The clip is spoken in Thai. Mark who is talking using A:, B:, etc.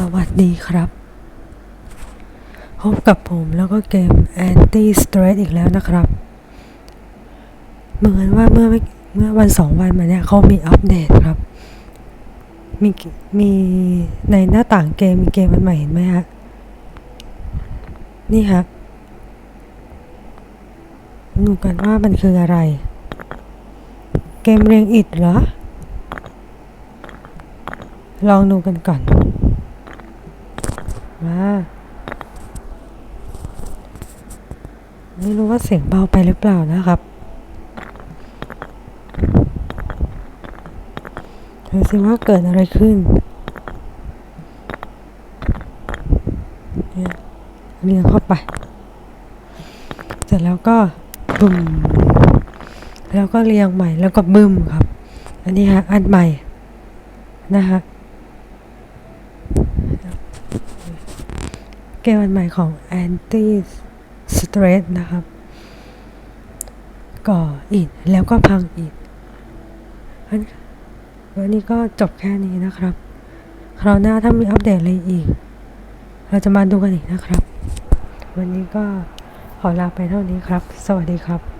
A: สวัสดีครับ พบกับผมแล้วก็เกม Anti Stress อีกแล้วนะครับ เหมือนว่าเมื่อเมื่อวันสองวันมาเนี่ยเขามีอัปเดตครับ มีมีในหน้าต่างเกมมีเกมมันใหม่เห็นไหมฮะ นี่ฮะดูกันว่ามันคืออะไร เกมเรียงอิดเหรอ ลองดูกันก่อน มา ไม่รู้ว่าเสียงเบาไปหรือเปล่านะครับดูสิว่าเกิดอะไรขึ้นเนี่ยเรียงเข้าไป เสร็จแล้วก็บึมแล้วก็เรียงใหม่แล้วก็บึมครับ อันนี้ฮะอันใหม่นะฮะ เกมอันใหม่ของ Anti Stress นะครับ ก่ออิฐแล้วก็พังอิฐอันวันนี้ก็จบแค่นี้นะครับ คราวหน้าถ้ามีอัปเดตอะไรอีก เราจะมาดูกันอีกนะครับ วันนี้ก็ขอลาไปเท่านี้ครับ สวัสดีครับ